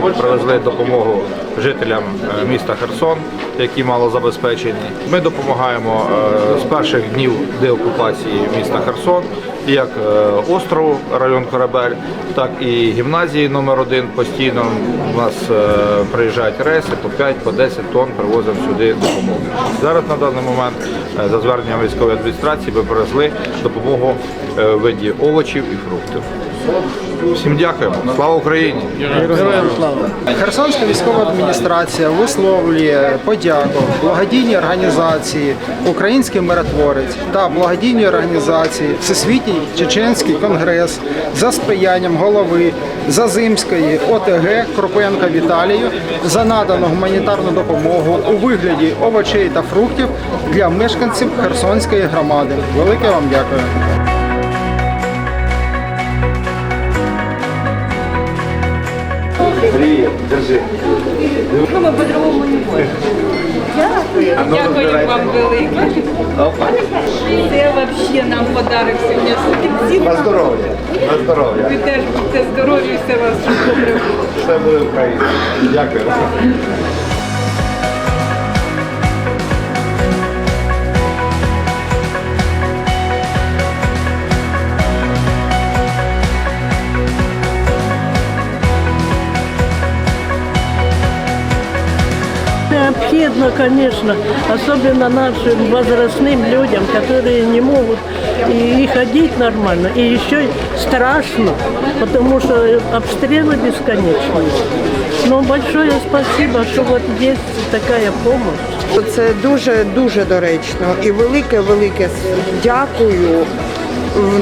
Привезли допомогу жителям е, міста Херсон, які мало забезпечені. Ми допомагаємо е, з перших днів деокупації міста Херсон, як е, острову район Корабель, так і гімназії номер 1 Постійно у нас приїжджають рейси по 5 по 10 тонн привозимо сюди допомогу. Зараз на даний момент за зверненням військової адміністрації ми привезли допомогу е, виді овочів і фруктів. Всім дякуємо. Слава Україні! Героям слава! Херсонська військова адміністрація висловлює подяку благодійній організації Український миротворець та благодійній організації Всесвітній Чеченський конгрес за сприянням голови Зазимської ОТГ Кропенка Віталію за надану гуманітарну допомогу у вигляді овочей та фруктів для мешканців Херсонської громади. Велике вам дякую. Ну, ми по-другому не можемо. Дякую. Дякую вам велике. Це взагалі нам подарок сьогодні. Здоров'я! На здоров'я! Ви теж будьте здорові, все вас добре. Все буде Україна! Дякую! Необходимо, конечно, особенно нашим возрастным людям, которые не могут и, и ходить нормально, и еще страшно, потому что обстрелы бесконечные. Но большое спасибо, что вот есть такая помощь. Це дуже дуже доречно і велике велике дякую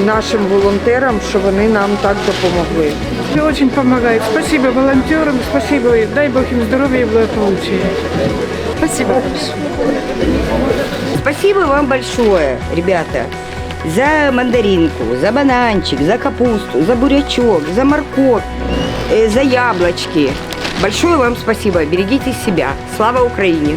нашим волонтерам, що вони нам так допомогли. Очень помогает. Спасибо волонтерам, спасибо. Дай Бог им здоровья и благополучия. Спасибо. Спасибо вам большое, ребята, за мандаринку, за бананчик, за капусту, за бурячок, за морковь, э, за яблочки. Большое вам спасибо. Берегите себя. Слава Украине!